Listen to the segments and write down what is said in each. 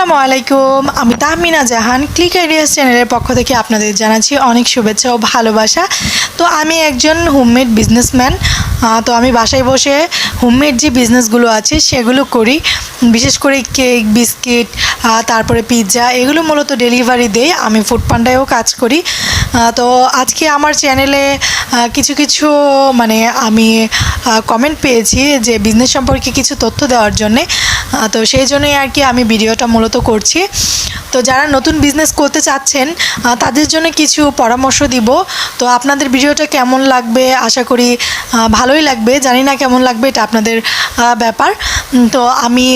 আসসালামু আলাইকুম। আমি তাহমিনা জাহান ক্লিক আইডিয়াস চ্যানেলের পক্ষ থেকে আপনাদের জানাচ্ছি অনেক শুভেচ্ছা ও ভালোবাসা। তো আমি একজন হোমমেড বিজনেসম্যান তো আমি বাসায় বসে হোমমেড যে বিজনেসগুলো আছে সেগুলো করি। বিশেষ করে কেক বিস্কিট তারপরে পিৎজা এগুলো মূলত ডেলিভারি দেই। আমি ফুড পান্ডায়ও কাজ করি। তো আজকে আমার চ্যানেলে কিছু কিছু মানে আমি কমেন্ট পেয়েছি যে বিজনেস সম্পর্কে কিছু তথ্য দেওয়ার জন্যে। তো সেই জন্যই আর কি আমি ভিডিওটা মূলত করছি। তো যারা নতুন বিজনেস করতে চাচ্ছেন তাদের জন্য কিছু পরামর্শ দিব। তো আপনাদের ভিডিওটা কেমন লাগবে? আশা করি ভালোই লাগবে। জানি না কেমন লাগবে, এটা আপনাদের ব্যাপার। তো আমি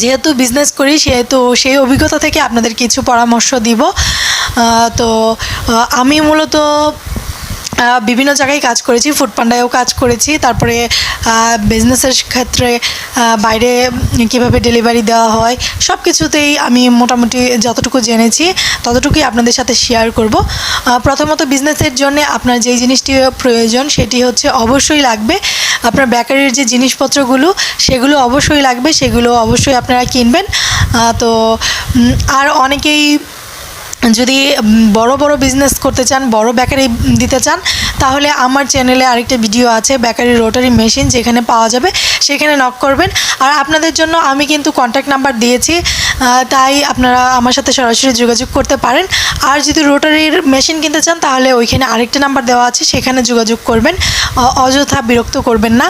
যেহেতু বিজনেস করি, সেহেতু সেই অভিজ্ঞতা থেকে আপনাদের কিছু পরামর্শ দিব। তো আমি মূলত বিভিন্ন জায়গায় কাজ করেছি ফুড পান্ডায়ও কাজ করেছি, তারপরে বিজনেসের ক্ষেত্রে বাইরে কীভাবে ডেলিভারি দেওয়া হয় সব কিছুতেই আমি মোটামুটি যতটুকু জেনেছি, ততটুকুই আপনাদের সাথে শেয়ার করব। প্রথমত বিজনেসের জন্য আপনার যেই জিনিসটি প্রয়োজন, সেটি হচ্ছে অবশ্যই লাগবে। আপনার বেকারির যে জিনিসপত্রগুলো, সেগুলো অবশ্যই লাগবে, সেগুলো অবশ্যই আপনারা কিনবেন। তো আর অনেকেই যদি বড় বড় বিজনেস করতে চান, বড় বেকারি দিতে চান, তাহলে আমার চ্যানেলে আরেকটা ভিডিও আছে বেকারি রোটারি মেশিন যেখানে পাওয়া যাবে, সেখানে নক করবেন। আর আপনাদের জন্য আমি কিন্তু কন্ট্যাক্ট নাম্বার দিয়েছি তাই আপনারা আমার সাথে সরাসরি যোগাযোগ করতে পারেন। আর যদি রোটারির মেশিন কিনতে চান, তাহলে ওইখানে আরেকটা নাম্বার দেওয়া আছে, সেখানে যোগাযোগ করবেন। অযথা বিরক্ত করবেন না।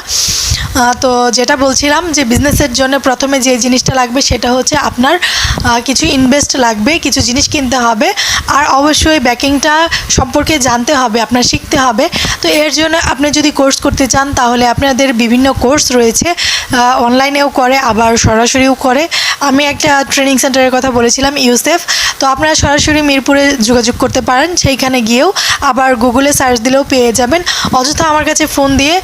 তো যেটা বলছিলাম যে বিজনেসের জন্য প্রথমে যে জিনিসটা লাগবে, সেটা হচ্ছে আপনার কিছু ইনভেস্ট লাগবে, কিছু জিনিস কিনতে হবে। আর অবশ্যই ব্যাকিংটা সম্পর্কে জানতে হবে, আপনার শিখতে হবে। তো এর জন্য আপনি যদি কোর্স করতে চান, তাহলে আপনাদের বিভিন্ন কোর্স রয়েছে। অনলাইনেও করে, আবার সরাসরিও করে। আমি একটা ট্রেনিং সেন্টারের কথা বলেছিলাম, ইউসেফ। তো আপনারা সরাসরি মিরপুরে যোগাযোগ করতে পারেন, সেইখানে গিয়েও আবার গুগলে সার্চ দিলেও পেয়ে যাবেন। অযথা আমার কাছে ফোন দিয়ে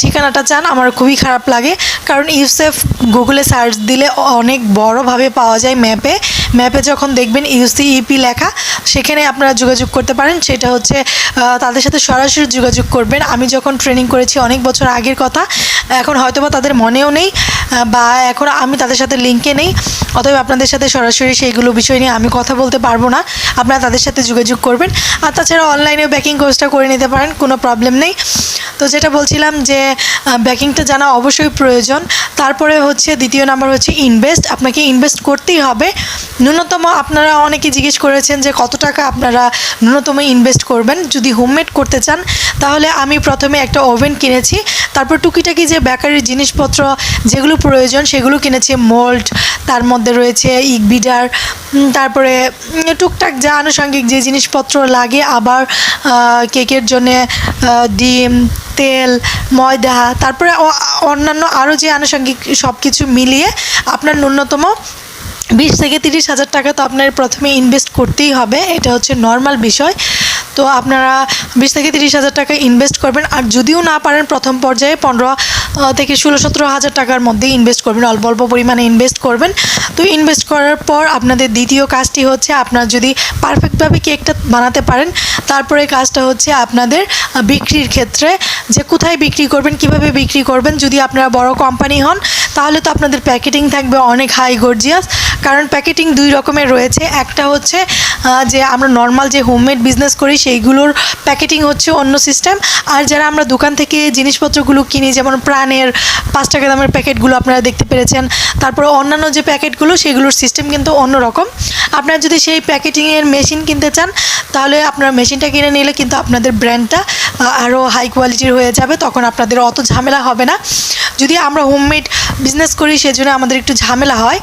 ঠিকানাটা চান, আমার খুবই খারাপ লাগে। কারণ ইউসেফ গুগলে সার্চ দিলে অনেক বড়োভাবে পাওয়া যায় ম্যাপে। ম্যাপে যখন দেখবেন ইউসি ইপি লেখা, সেখানে আপনারা যোগাযোগ করতে পারেন। সেটা হচ্ছে তাদের সাথে সরাসরি যোগাযোগ করবেন। আমি যখন ট্রেনিং করেছি অনেক বছর আগের কথা, এখন হয়তোবা তাদের মনেও নেই বা এখন আমি তাদের সাথে লিঙ্কে নেই। অতএব আপনাদের সাথে সরাসরি সেইগুলো বিষয় নিয়ে আমি কথা বলতে পারব না। আপনারা তাদের সাথে যোগাযোগ করবেন। আর তাছাড়া অনলাইনে ব্যাকিং কোর্সটা করে নিতে পারেন, কোনো প্রবলেম নেই। তো যেটা বলছিলাম যে ব্যাকিংটা জানা অবশ্যই প্রয়োজন। তারপরে হচ্ছে দ্বিতীয় নাম্বার হচ্ছে ইনভেস্ট আপনাকে ইনভেস্ট করতেই হবে। ন্যূনতম আপনারা অনেকে জিজ্ঞেস করেছেন যে কত টাকা আপনারা ন্যূনতম ইনভেস্ট করবেন। যদি হোমমেড করতে চান তাহলে আমি প্রথমে একটা ওভেন কিনেছি। তারপর টুকিটাকি যে বেকারির জিনিসপত্র যেগুলো প্রয়োজন সেগুলো কিনেছি। মোল্ড তার মধ্যে রয়েছে ইক বিডার উম, তারপরে টুকটাক যা আনুষঙ্গিক যে জিনিসপত্র লাগে আবার কেকের জন্যে ডিম তেল ময়দা তারপরে অন্যান্য আরও যে আনুষঙ্গিক সব কিছু মিলিয়ে আপনার ন্যূনতম বিশ থেকে তিরিশ হাজার টাকা তো আপনার প্রথমে ইনভেস্ট করতেই হবে, এটা হচ্ছে নর্মাল বিষয়। তো আপনারা বিশ থেকে তিরিশ হাজার টাকা ইনভেস্ট করবেন, আর যদিও না পারেন প্রথম পর্যায়ে, পনেরো থেকে ষোলো, সতেরো হাজার টাকার মধ্যে ইনভেস্ট করবেন, অল্প অল্প পরিমাণে ইনভেস্ট করবেন। তো ইনভেস্ট করার পর আপনাদের দ্বিতীয় কাজটি হচ্ছে, আপনার যদি পারফেক্টভাবে কেকটা বানাতে পারেন তারপরে কাজটা হচ্ছে আপনাদের বিক্রির ক্ষেত্রে, যে কোথায় বিক্রি করবেন, কীভাবে বিক্রি করবেন, যদি আপনারা বড় কোম্পানি হন, তাহলে তো আপনাদের প্যাকেটিং থাকবে অনেক হাই গর্জিয়াস কারণ প্যাকেটিং দুই রকমের রয়েছে। একটা হচ্ছে যে আমরা নর্মাল যে হোমমেড বিজনেস করি, সেইগুলোর প্যাকেটিং হচ্ছে অন্য সিস্টেম আর যারা আমরা দোকান থেকে জিনিসপত্রগুলো কিনি, যেমন প্রাণের পাঁচ টাকা দামের প্যাকেটগুলো আপনারা দেখতে পেরেছেন, তারপরে অন্যান্য যে প্যাকেটগুলো, সেগুলোর সিস্টেম কিন্তু অন্য রকম আপনারা যদি সেই প্যাকেটিংয়ের মেশিন কিনতে চান, তাহলে আপনারা মেশিনটা কিনে নিলে কিন্তু আপনাদের ব্র্যান্ডটা আরও হাই কোয়ালিটির হয়ে যাবে, তখন আপনাদের অত ঝামেলা হবে না। যদি আমরা হোমমেড বিজনেস করি, সেজন্য আমাদের একটু ঝামেলা হয়।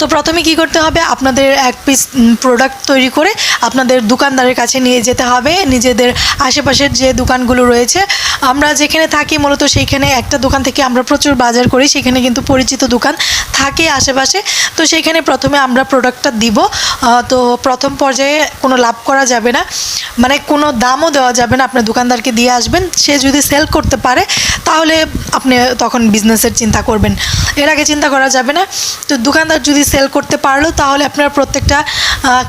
তো প্রথমে কি করতে হবে? আপনাদের এক পিস প্রোডাক্ট তৈরি করে আপনাদের দোকানদারের কাছে নিয়ে যেতে হবে। নিজেদের আশেপাশের যে দোকানগুলো রয়েছে, আমরা যেখানে থাকি মূলত সেইখানে একটা দোকান থেকে আমরা প্রচুর বাজার করি। সেখানে কিন্তু পরিচিত দোকান থাকে আশেপাশে। তো সেইখানে প্রথমে আমরা প্রোডাক্টটা দিব। তো প্রথম পর্যায়ে কোনো লাভ করা যাবে না। মানে কোনো দামও দেওয়া যাবে না। আপনার দোকানদারকে দিয়ে আসবেন। সে যদি সেল করতে পারে, তাহলে আপনি তখন বিজনেসের চিন্তা করবেন। এর আগে চিন্তা করা যাবে না। তো দোকানদার যদি সেল করতে পারল, তাহলে আপনার প্রত্যেকটা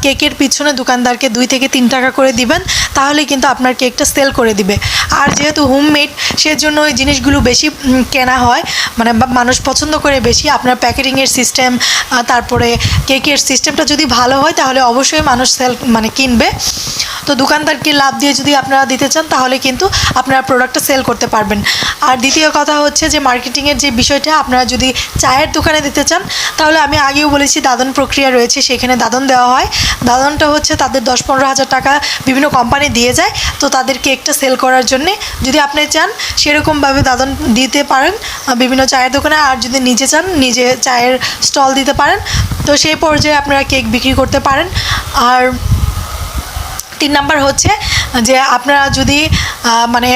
কেকের পিছনে দোকানদারকে দুই থেকে তিন টাকা করে দিবেন, তাহলে কিন্তু আপনার কেকটা সেল করে দিবে। আর যেহেতু হোমমেড সেজন্য ওই জিনিসগুলো বেশি কেনা হয় মানে মানুষ পছন্দ করে বেশি, আপনার প্যাকেটিংয়ের সিস্টেম তারপরে কেকের সিস্টেমটা যদি ভালো হয়, তাহলে অবশ্যই মানুষ সেল মানে কিনবে। তো দোকানদারকে লাভ দিয়ে যদি আপনারা দিতে চান, তাহলে কিন্তু আপনারা প্রোডাক্টটা সেল করতে পারবেন। আর দ্বিতীয় কথা হচ্ছে যে মার্কেটিংয়ের যে বিষয়টা, আপনারা যদি চায়ের দোকানে দিতে চান, তাহলে আমি আগেও বলেছি দাদন প্রক্রিয়া রয়েছে, সেখানে দাদন দেওয়া হয়। দাদনটা হচ্ছে তাদের দশ পনেরো হাজার টাকা বিভিন্ন কোম্পানি দিয়ে যায়। তো তাদের কেকটা সেল করার জন্যে যদি আপনি চান, সেরকমভাবে দাদন দিতে পারেন বিভিন্ন চায়ের দোকানে। আর যদি নিজে চান, নিজে চায়ের স্টল দিতে পারেন। তো সেই পর্যায়ে আপনারা কেক বিক্রি করতে পারেন। আর তিন নাম্বার হচ্ছে যে আপনারা যদি মানে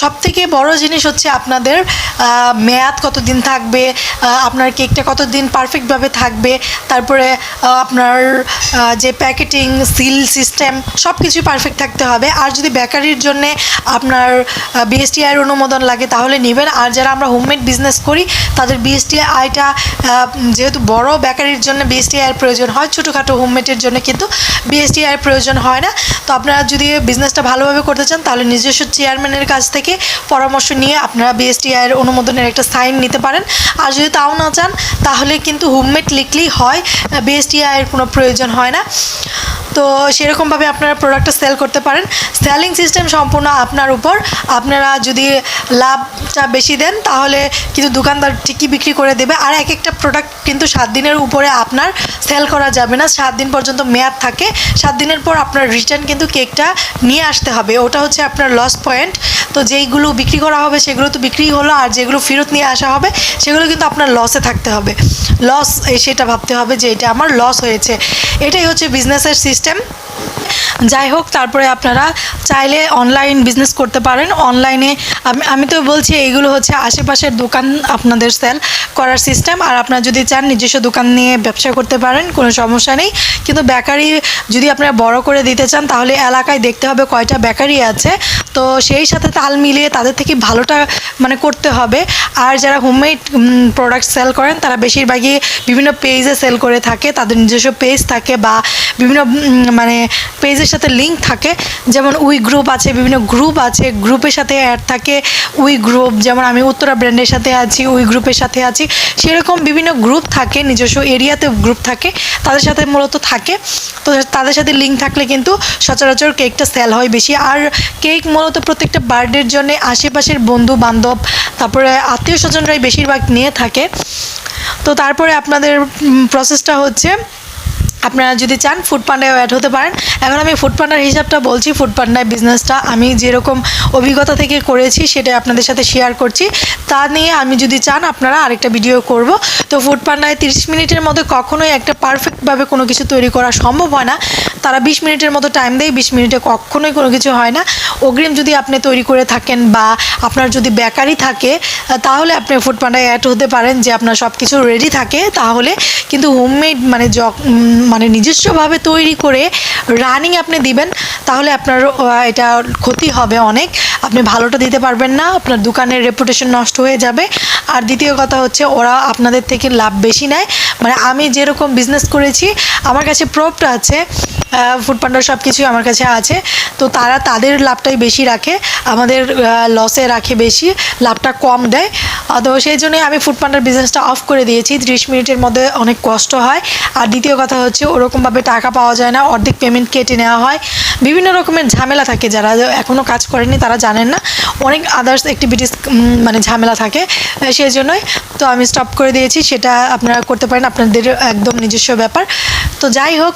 সব থেকে বড় জিনিস হচ্ছে আপনাদের মেয়াদ কতদিন থাকবে আপনার কেকটা কতদিন পারফেক্টভাবে থাকবে, তারপরে আপনার যে প্যাকেটিং সিল সিস্টেম সব কিছুই পারফেক্ট থাকতে হবে। আর যদি বেকারির জন্যে আপনার বিএসটিআইয়ের অনুমোদন লাগে, তাহলে নেবেন। আর যারা আমরা হোমমেড বিজনেস করি, তাদের বিএসটিআই আইটা যেহেতু বড় বেকারির জন্য বিএসটিআইয়ের প্রয়োজন হয়, ছোটোখাটো হোমমেডের জন্য কিন্তু বিএসটিআইয়ের প্রয়োজন হয় না। তো আপনারা যদি বিজনেসটা ভালোভাবে করতে চান, তাহলে নিজস্ব চেয়ারম্যানের কাছ থেকে পরামর্শ নিয়ে আপনারা বিএসটিআইয়ের অনুমোদনের একটা সাইন নিতে পারেন। আর যদি তাও না চান, তাহলে কিন্তু হোমমেড লিখলেই হয় বিএসটিআইয়ের কোনো প্রয়োজন হয় না। তো সেরকমভাবে আপনারা প্রোডাক্টটা সেল করতে পারেন। সেলিং সিস্টেম সম্পূর্ণ আপনার উপর। আপনারা যদি লাভটা বেশি দেন, তাহলে কিন্তু দোকানদার ঠিকই বিক্রি করে দেবে। আর এক একটা প্রোডাক্ট কিন্তু সাত দিনের উপরে আপনার সেল করা যাবে না। সাত দিন পর্যন্ত মেয়াদ থাকে। সাত দিনের পর আপনার রিটার্ন কিন্তু কেকটা নিয়ে আসতে হবে। ওটা হচ্ছে আপনার লস পয়েন্ট তো যেইগুলো বিক্রি করা হবে, সেগুলো তো বিক্রি হলো। আর যেগুলো ফেরত নিয়ে আসা হবে, সেগুলো কিন্তু আপনার লসে থাকতে হবে। লস সেটা ভাবতে হবে যে এটা আমার লস হয়েছে। এটাই হচ্ছে বিজনেসের সিস্টেম System. যাই হোক, তারপরে আপনারা চাইলে অনলাইন বিজনেস করতে পারেন। অনলাইনে আমি আমি তো বলছি, এইগুলো হচ্ছে আশেপাশের দোকান আপনাদের সেল করার সিস্টেম আর আপনারা যদি চান, নিজস্ব দোকান নিয়ে ব্যবসা করতে পারেন, কোনো সমস্যা নেই। কিন্তু বেকারি যদি আপনারা বড় করে দিতে চান, তাহলে এলাকায় দেখতে হবে কয়টা বেকারি আছে। তো সেই সাথে তাল মিলিয়ে তাদের থেকে ভালোটা মানে করতে হবে। আর যারা হোমমেড প্রোডাক্ট সেল করেন, তারা বেশিরভাগই বিভিন্ন পেজে সেল করে থাকে। তাদের নিজস্ব পেজ থাকে বা বিভিন্ন মানে পেজের সাথে লিঙ্ক থাকে। যেমন উই গ্রুপ আছে, বিভিন্ন গ্রুপ আছে গ্রুপের সাথে অ্যাড থাকে। উই গ্রুপ যেমন আমি উত্তরা ব্র্যান্ডের সাথে আছি, উই গ্রুপের সাথে আছি। সেরকম বিভিন্ন গ্রুপ থাকে, নিজস্ব এরিয়াতে গ্রুপ থাকে, তাদের সাথে মূলত থাকে। তো তাদের সাথে লিঙ্ক থাকলে কিন্তু সচরাচর কেকটা সেল হয় বেশি। আর কেক মূলত প্রত্যেকটা বার্থডের জন্য আশেপাশের বন্ধু বান্ধব, তারপরে আত্মীয় স্বজনরাই বেশিরভাগ নিয়ে থাকে। তো তারপরে আপনাদের প্রসেসটা হচ্ছে আপনারা যদি চান ফুড পান্ডায় অ্যাড হতে পারেন। এখন আমি ফুড পান্ডার হিসাবটা বলছি ফুড বিজনেসটা আমি যেরকম অভিজ্ঞতা থেকে করেছি সেটা আপনাদের সাথে শেয়ার করছি। তা নিয়ে আমি যদি চান, আপনারা আরেকটা ভিডিও করব। তো ফুড পান্ডায় তিরিশ মিনিটের মধ্যে কখনোই একটা পারফেক্টভাবে কোনো কিছু তৈরি করা সম্ভব হয় না। তারা বিশ মিনিটের মতো টাইম দেয়, বিশ মিনিটে কখনোই কোনো কিছু হয় না। অগ্রিম যদি আপনি তৈরি করে থাকেন বা আপনার যদি বেকারি থাকে তাহলে আপনি ফুড পান্ডায় অ্যাড হতে পারেন যে আপনার সব কিছু রেডি থাকে। তাহলে কিন্তু হোমমেড মানে জ- মানে নিজস্বভাবে তৈরি করে রানিং আপনি দিবেন, তাহলে আপনার এটা ক্ষতি হবে অনেক। আপনি ভালোটা দিতে পারবেন না, আপনার দোকানের রেপুটেশন নষ্ট হয়ে যাবে। আর দ্বিতীয় কথা হচ্ছে, ওরা আপনাদের থেকে লাভ বেশি নেয়। মানে আমি যেরকম বিজনেস করেছি, আমার কাছে প্রপটা আছে ফুড পান্ডার সব কিছুই আমার কাছে আছে। তো তারা তাদের লাভটাই বেশি রাখে, আমাদের লসে রাখে বেশি, লাভটা কম দেয়। তো সেই জন্যই আমি ফুড পান্ডার বিজনেসটা অফ করে দিয়েছি। ত্রিশ মিনিটের মধ্যে অনেক কষ্ট হয়। আর দ্বিতীয় কথা হচ্ছে, ওরকমভাবে টাকা পাওয়া যায় না, অর্ধেক পেমেন্ট কেটে নেওয়া হয়। বিভিন্ন রকমের ঝামেলা থাকে, যারা এখনও কাজ করেনি তারা জানেন না। অনেক আদার্স অ্যাক্টিভিটিস মানে ঝামেলা থাকে। সেই জন্যই তো আমি স্টপ করে দিয়েছি। সেটা আপনারা করতে পারেন, আপনাদের একদম নিজস্ব ব্যাপার। তো যাই হোক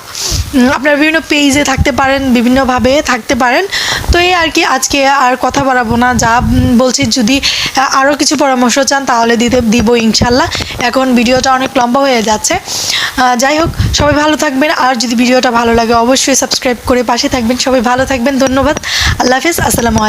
আপনারা বিভিন্ন পেজে থাকতে পারেন, বিভিন্নভাবে থাকতে পারেন। তো এই আর কি, আজকে আর কথা বাড়াবো না। যা বলছি, যদি আরও কিছু পরামর্শ চান, তাহলে দিতে, দিব ইনশাল্লাহ এখন ভিডিওটা অনেক লম্বা হয়ে যাচ্ছে। যাই হোক, সবাই ভালো থাকবেন। আর যদি ভিডিওটা ভালো লাগে, অবশ্যই সাবস্ক্রাইব করে পাশে থাকবেন। সবাই ভালো থাকবেন। ধন্যবাদ। আল্লাহ হাফিজ। আসসালামু